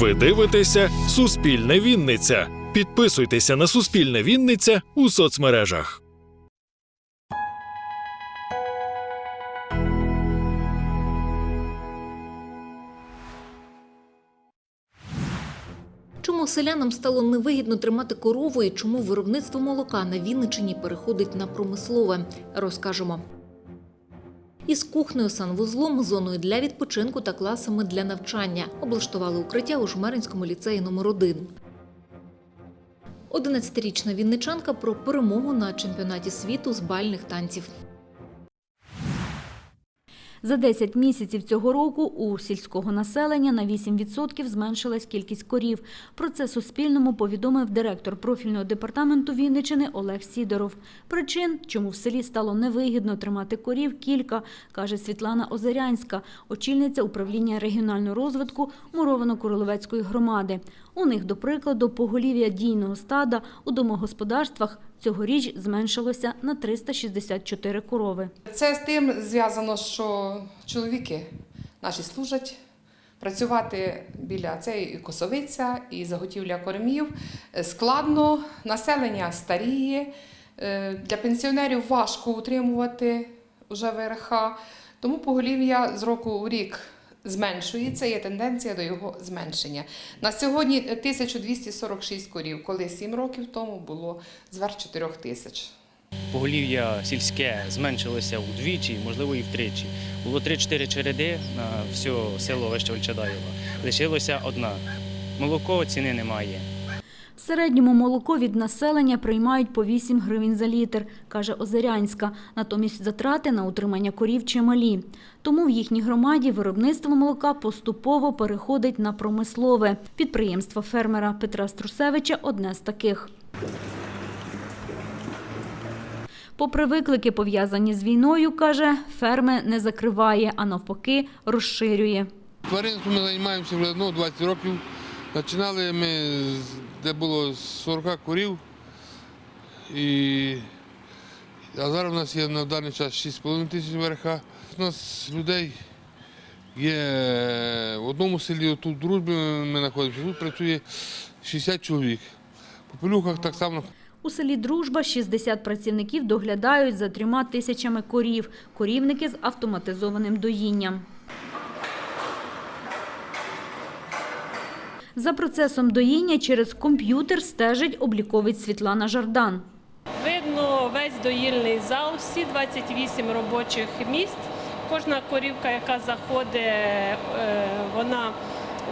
Ви дивитеся Суспільне Вінниця. Підписуйтеся на Суспільне Вінниця у соцмережах. Чому селянам стало невигідно тримати корову і чому виробництво молока на Вінниччині переходить на промислове, розкажемо. Із кухнею, санвузлом, зоною для відпочинку та класами для навчання облаштували укриття у Жмеринському ліцеї номер 1 11-річна вінничанка про перемогу на чемпіонаті світу з бальних танців. За 10 місяців цього року у сільського населення на 8% зменшилась кількість корів. Про це Суспільному повідомив директор профільного департаменту Вінничини Олег Сідоров. Причин, чому в селі стало невигідно тримати корів, кілька, каже Світлана Озерянська, очільниця управління регіонального розвитку Муровано-Куриловецької громади. У них, до прикладу, поголів'я дійного стада у домогосподарствах цьогоріч зменшилося на 364 корови. Це з тим зв'язано, що чоловіки наші служать. Працювати біля і косовиця, і заготівля кормів складно, населення старіє. Е, Для пенсіонерів важко утримувати вже ВРХ, тому поголів'я з року у рік зменшується, є тенденція до його зменшення. На сьогодні 1246 корів, коли 7 років тому було зверх 4 тисяч. Поголів'я сільське зменшилося удвічі, можливо, і втричі. Було 3-4 череди на все село Вищевольчадаєва. Лишилося одна. Молоко ціни немає. В середньому молоко від населення приймають по 8 гривень за літр, каже Озерянська. Натомість затрати на утримання корів чималі. Тому в їхній громаді виробництво молока поступово переходить на промислове. Підприємство фермера Петра Струсевича одне з таких. Попри виклики, пов'язані з війною, каже, ферми не закриває, а навпаки розширює. Тваринством ми займаємося вже ну, 20 років. Починали ми, де було 40 корів. І... А зараз у нас є на даний час 6,5 тисяч верха. У нас людей є в одному селі, тут в дружбі ми знаходимося, тут працює 60 чоловік. По пилюхах так само У селі Дружба 60 працівників доглядають за трьома тисячами корів, корівники з автоматизованим доїнням. За процесом доїння через комп'ютер стежить обліковець Світлана Жардан. Видно весь доїльний зал, всі 28 робочих місць. Кожна корівка, яка заходить, е, вона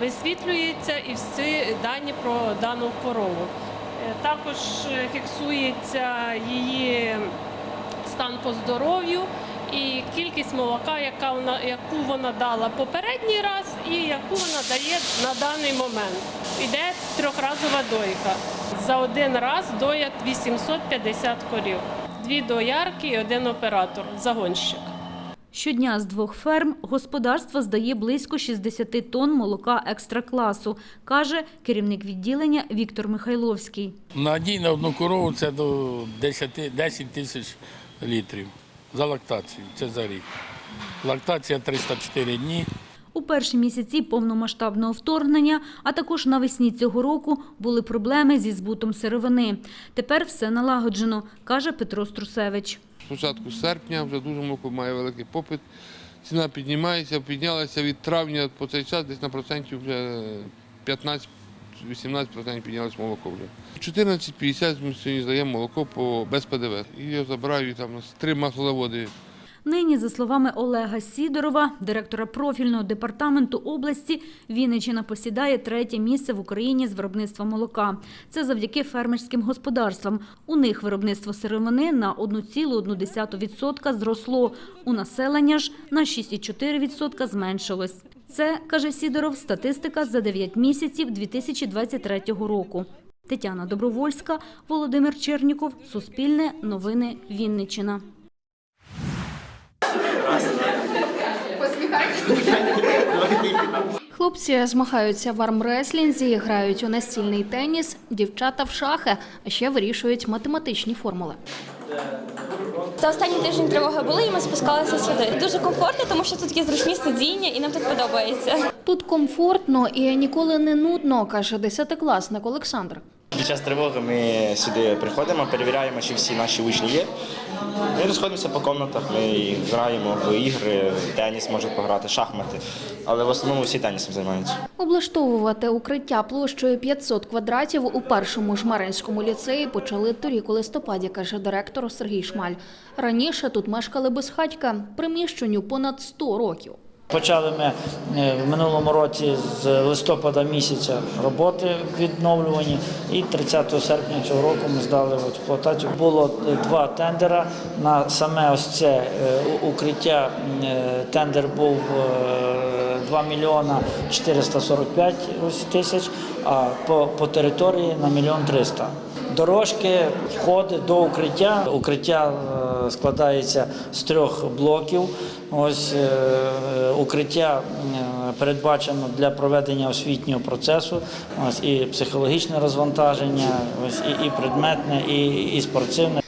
висвітлюється і всі дані про дану корову. Е, Також е, фіксується її стан по здоров'ю і кількість молока, яка вона, яку вона дала попередній раз і яку вона дає на даний момент. Іде трьохразова дойка. За один раз доять 850 корів. Дві доярки і один оператор, загонщик. Щодня з двох ферм господарство здає близько 60 тонн молока екстракласу, каже керівник відділення Віктор Михайловський. Надій на одну корову це до 10, 10 тисяч літрів за лактацію. Це за рік. Лактація 304 дні. У перші місяці повномасштабного вторгнення, а також навесні цього року були проблеми зі збутом сировини. Тепер все налагоджено, каже Петро Струсевич. з початку серпня вже дуже молоко має великий попит. Ціна піднімається, піднялася від травня по цей час десь на процентів вже 15-18% піднялось молоко вже. 14,50 ми сьогодні здаємо молоко по, без ПДВ. І я забираю там три маслозаводи. Нині, за словами Олега Сідорова, директора профільного департаменту області, Вінниччина посідає третє місце в Україні з виробництва молока. Це завдяки фермерським господарствам. У них виробництво сировини на 1,1% зросло. У населення ж на 6,4% зменшилось. Це, каже Сідоров, статистика за 9 місяців 2023 року. Тетяна Добровольська, Володимир Черніков, Суспільне, Новини, Вінниччина. Хлопці змагаються в армреслінзі, грають у настільний теніс, дівчата в шахи, а ще вирішують математичні формули. За останній тиждень тривоги були, і ми спускалися сюди. Дуже комфортно, тому що тут є зручні сидіння, і нам тут подобається. Тут комфортно і ніколи не нудно, каже десятикласник Олександр. Під час тривоги ми сюди приходимо, перевіряємо, чи всі наші учні є. Ми розходимося по кімнатах, ми граємо в ігри, теніс можуть пограти, шахмати, але в основному всі тенісом займаються. Облаштовувати укриття площею 500 квадратів у першому жмаринському ліцеї почали торік у листопаді, каже директор Сергій Шмаль. Раніше тут мешкали безхатька, приміщенню понад 100 років. Почали ми е, в минулому році з листопада місяця роботи відновлювані, і 30 серпня цього року ми здали в експлуатацію. Було два тендера на саме ось це е, укриття. Е, Тендер був е, 2 мільйона 445 ось тисяч, а по, по території на мільйон 300. Дорожки, входи до укриття. Укриття е, складається з трьох блоків. Ось е, е, укриття передбачено для проведення освітнього процесу. Ось і психологічне розвантаження, ось і, предметне, і спортивне.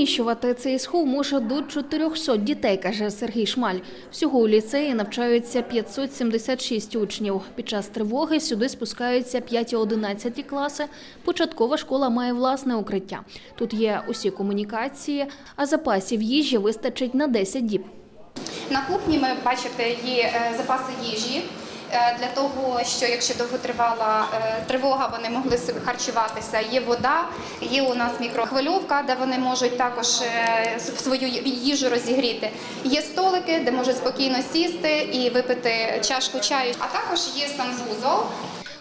Вміщувати цей схов може до 400 дітей, каже Сергій Шмаль. Всього у ліцеї навчаються 576 учнів. Під час тривоги сюди спускаються 5 і 11 класи. Початкова школа має власне укриття. Тут є усі комунікації, а запасів їжі вистачить на 10 діб. На кухні ми бачите є е, запаси їжі для того, що якщо довготривала е, тривога, вони могли харчуватися. Є вода, є у нас мікрохвильовка, де вони можуть також е, свою їжу розігріти. Є столики, де можуть спокійно сісти і випити чашку чаю. А також є санвузол.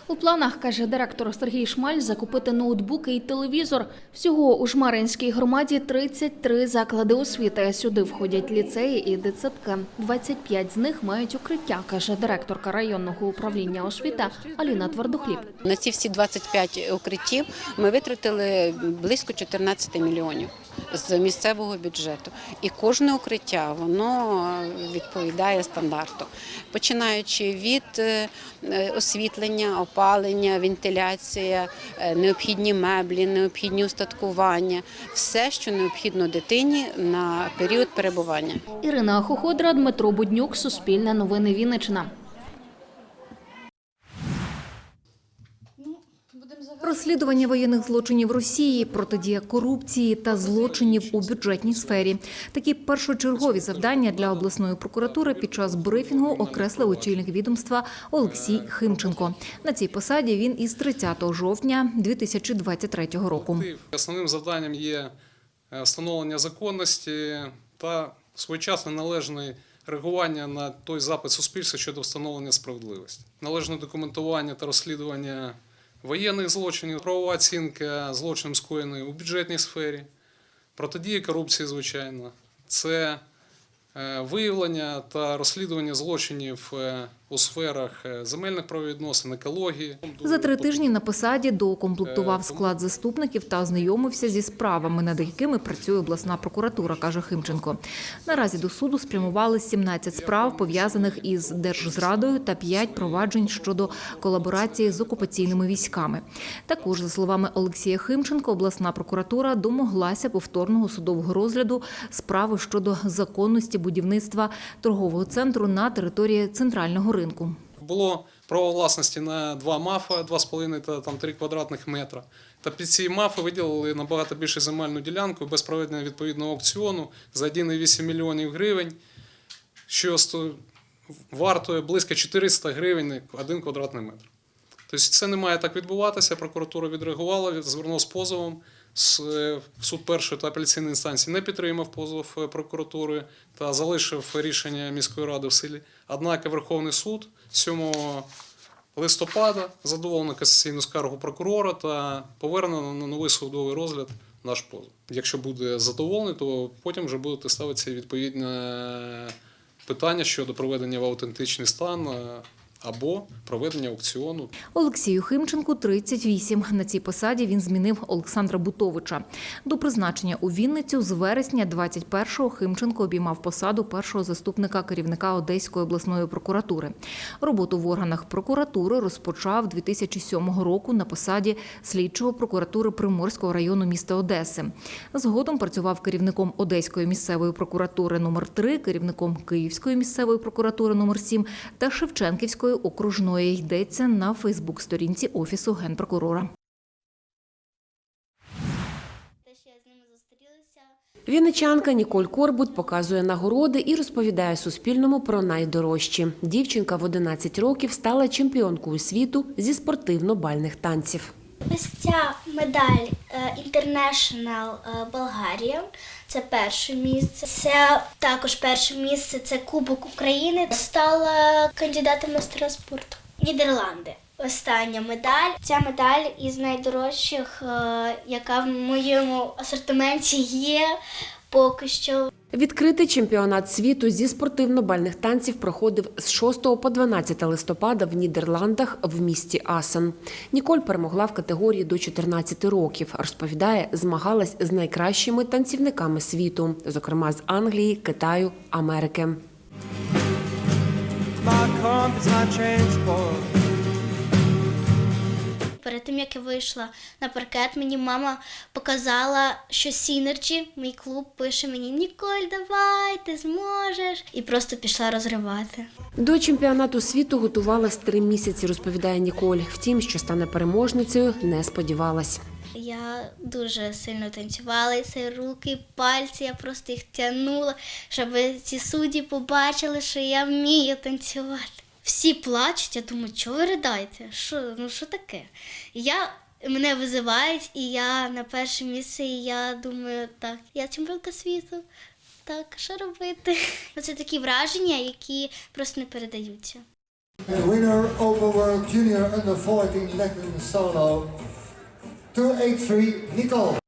У планах, каже директор Сергій Шмаль, закупити ноутбуки і телевізор. Всього у Жмаринській громаді 33 заклади освіти. Сюди входять ліцеї і дитсадки. 25 з них мають укриття, каже директорка районного управління освіти Аліна Твердохліб. На ці всі 25 укриттів ми витратили близько 14 мільйонів з місцевого бюджету. І кожне укриття воно відповідає стандарту, починаючи від е, освітлення, опалення, вентиляція, е, необхідні меблі, необхідні устаткування, все, що необхідно дитині на період перебування. Ірина Хоходра, Дмитро Буднюк, Суспільне новини Вінниччина. Розслідування воєнних злочинів Росії, протидія корупції та злочинів у бюджетній сфері. Такі першочергові завдання для обласної прокуратури під час брифінгу окреслив очільник відомства Олексій Химченко. На цій посаді він із 30 жовтня 2023 року. Основним завданням є е, встановлення законності та своєчасне належне реагування на той запит суспільства щодо встановлення справедливості, належне документування та розслідування воєнних злочинів, правова оцінка злочинів скоєних у бюджетній сфері, протидія корупції, звичайно, це е, виявлення та розслідування злочинів е, у сферах е, земельних правовідносин, екології. За три тижні на посаді доукомплектував склад заступників та ознайомився зі справами, над якими працює обласна прокуратура, каже Химченко. Наразі до суду спрямували 17 справ, пов'язаних із держзрадою, та 5 проваджень щодо колаборації з окупаційними військами. Також, за словами Олексія Химченко, обласна прокуратура домоглася повторного судового розгляду справи щодо законності будівництва торгового центру на території центрального ринку. Було право власності на два мафа, 2,5 та там 3 квадратних метра. Та під ці мафи виділили набагато більше земельну ділянку без проведення відповідного аукціону за 1,8 мільйонів гривень, що вартує близько 400 гривень один квадратний метр. Тобто це не має так відбуватися. Прокуратура відреагувала, звернулася з позовом. Суд першої та апеляційної інстанції не підтримав позов е, прокуратури та залишив рішення міської ради в силі. Однак Верховний суд 7 листопада задоволено касаційну скаргу прокурора та повернено на новий судовий розгляд наш позов. Якщо буде задоволений, то потім вже будуть ставитися відповідне питання щодо проведення в аутентичний стан е, або проведення аукціону. Олексію Химченку 38. На цій посаді він змінив Олександра Бутовича. До призначення у Вінницю з вересня 21-го Химченко обіймав посаду першого заступника керівника Одеської обласної прокуратури. Роботу в органах прокуратури розпочав 2007 року на посаді слідчого прокуратури Приморського району міста Одеси. Згодом працював керівником Одеської місцевої прокуратури номер 3 керівником Київської місцевої прокуратури номер 7 та Шевченківської окружної. Йдеться на Фейсбук-сторінці Офісу генпрокурора. Вінничанка Ніколь Корбут показує нагороди і розповідає Суспільному про найдорожчі. Дівчинка в 11 років стала чемпіонкою світу зі спортивно-бальних танців. Ось ця медаль е, International е, Болгарія. Це перше місце. Це також перше місце. Це Кубок України. Стала кандидатом на стара спорту. Нідерланди. Остання медаль. Ця медаль із найдорожчих, е, яка в моєму асортименті є поки що. Відкритий чемпіонат світу зі спортивно-бальних танців проходив з 6 по 12 листопада в Нідерландах в місті Асен. Ніколь перемогла в категорії до 14 років. Розповідає, змагалась з найкращими танцівниками світу, зокрема з Англії, Китаю, Америки. Перед тим як я вийшла на паркет, мені мама показала, що Сінерджі, мій клуб, пише мені Ніколь, давай, ти зможеш. І просто пішла розривати. До чемпіонату світу готувалась три місяці, розповідає Ніколь. Втім, що стане переможницею, не сподівалась. Я дуже сильно танцювала, і це руки, пальці, я просто їх тягнула, щоб ці судді побачили, що я вмію танцювати. Всі плачуть, я думаю, чого ви ридаєте? Що, ну що таке? Я, мене визивають, і я на перше місце, і я думаю, так, я чемпіонка світу. Так, що робити? Це такі враження, які просто не передаються. Winner of the World Junior Under 14 Latin Solo 283 Nicole.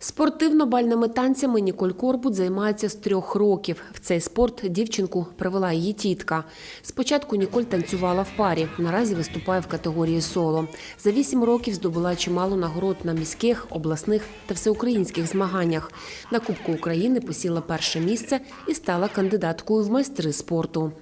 Спортивно-бальними танцями Ніколь Корбут займається з трьох років. В цей спорт дівчинку привела її тітка. Спочатку Ніколь танцювала в парі. Наразі виступає в категорії соло. За вісім років здобула чимало нагород на міських, обласних та всеукраїнських змаганнях. На Кубку України посіла перше місце і стала кандидаткою в майстри спорту.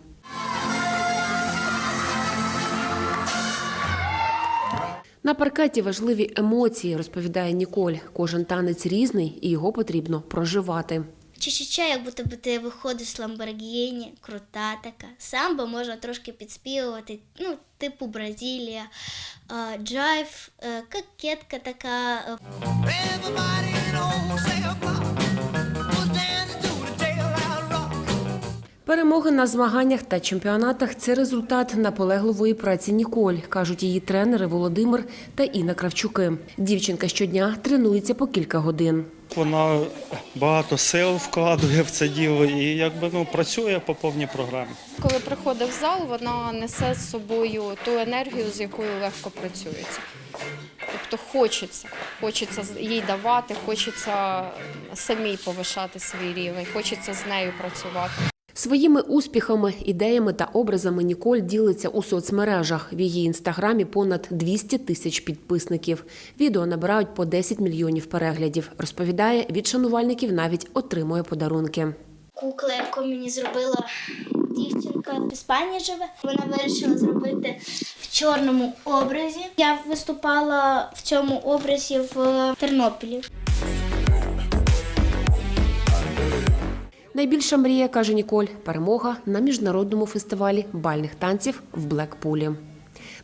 На паркеті важливі емоції, розповідає Ніколь. Кожен танець різний і його потрібно проживати. Чи-чи-чи, як будто би ти виходиш з Ламборгіні, крута така. Самбо можна трошки підспівувати, ну, типу Бразилія, джайв, е, кокетка така. е, Перемоги на змаганнях та чемпіонатах це результат наполегливої праці Ніколь, кажуть її тренери Володимир та Інна Кравчуки. Дівчинка щодня тренується по кілька годин. Вона багато сил вкладує в це діло і якби ну працює по повній програмі. Коли приходить в зал, вона несе з собою ту енергію, з якою легко працюється. Тобто хочеться, хочеться їй давати, хочеться самій повишати свій рівень, хочеться з нею працювати. Своїми успіхами, ідеями та образами Ніколь ділиться у соцмережах. В її інстаграмі понад 200 тисяч підписників. Відео набирають по 10 мільйонів переглядів. Розповідає, від шанувальників навіть отримує подарунки. Кукла, яку мені зробила дівчинка в Іспанії живе. Вона вирішила зробити в чорному образі. Я виступала в цьому образі в Тернопілі. Найбільша мрія, каже Ніколь, перемога на міжнародному фестивалі бальних танців в Блекпулі.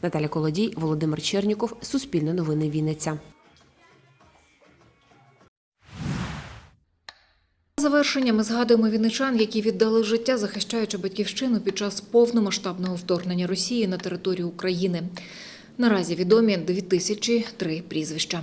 Наталя Колодій, Володимир Черніков, Суспільне новини Вінниця. Завершення ми згадуємо вінничан, які віддали життя, захищаючи батьківщину під час повномасштабного вторгнення Росії на територію України. Наразі відомі 2003 прізвища.